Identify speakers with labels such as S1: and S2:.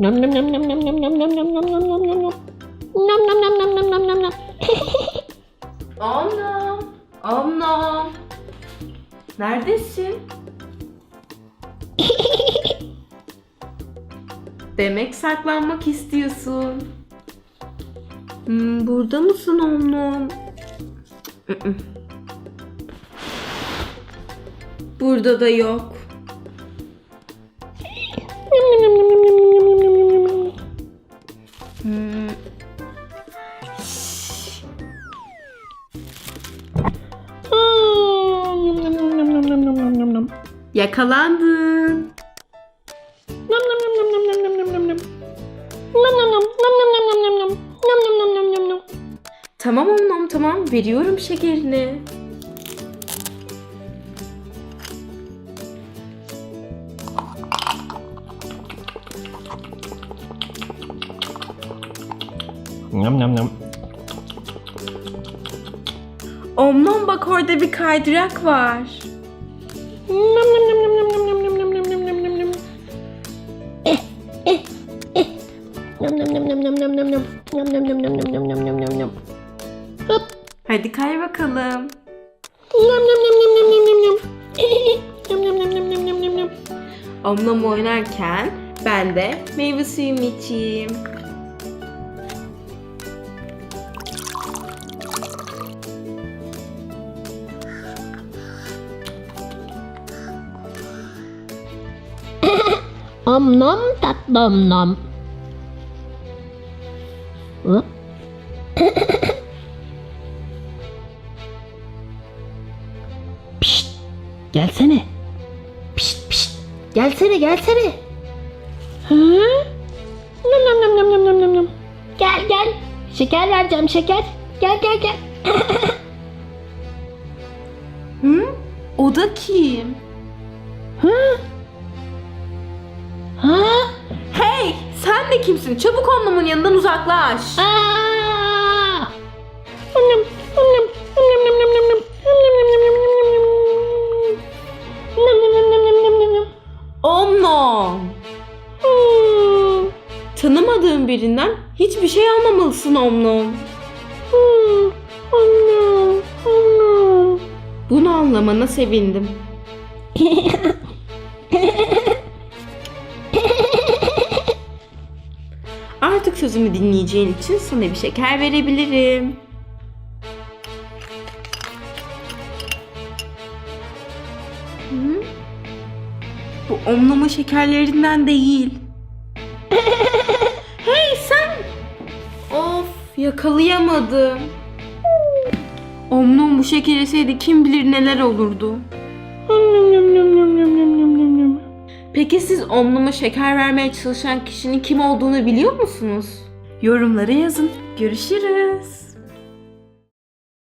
S1: Nom nom nom nom nom nom nom nom nom nom nom nom nom nom. Nom nom nom nom nom nom nom nom.
S2: Omnom. Omnom. Neredesin? Demek saklanmak istiyorsun. Hmm, burada mısın Omnom? Burada da yok. Yakalandın. Tamam annem tamam veriyorum şekerini.
S1: Nom nom nom.
S2: Omnom bak orada bir kaydırak var.
S1: Nom nom nom nom nom nom nom nom nom nom nom nom nom. Eh eh eh. Nom nom nom nom nom nom nom nom. Nom nom nom nom nom nom nom nom nom nom. Hop.
S2: Hadi kay bakalım.
S1: Nom nom nom nom nom nom nom nom. Nom nom nom nom nom nom nom nom.
S2: Omnom oynarken ben de meyve suyumu içeyim.
S1: Om nom tatlım nom. Hop. Pişt, gelsene. Pişt pişt, gelsene gelsene. Hı? Nom nom nom nom nom nom nom nom. Gel gel. Şeker vereceğim şeker. Gel gel gel.
S2: Hı? O da kim?
S1: Hı?
S2: kimsin? Çabuk onlumun yanından uzaklaş. Omnom. Tanımadığın birinden hiçbir şey almamalısın Omnom.
S1: Omnom.
S2: Bunu anlamana sevindim. Artık sözümü dinleyeceğin için sana bir şeker verebilirim. Hı? Bu omlama şekerlerinden değil. hey sen! Of yakalayamadım. Omlum bu şeker yeseydi kim bilir neler olurdu. Peki siz Omlum'a şeker vermeye çalışan kişinin kim olduğunu biliyor musunuz? Yorumlara yazın. Görüşürüz.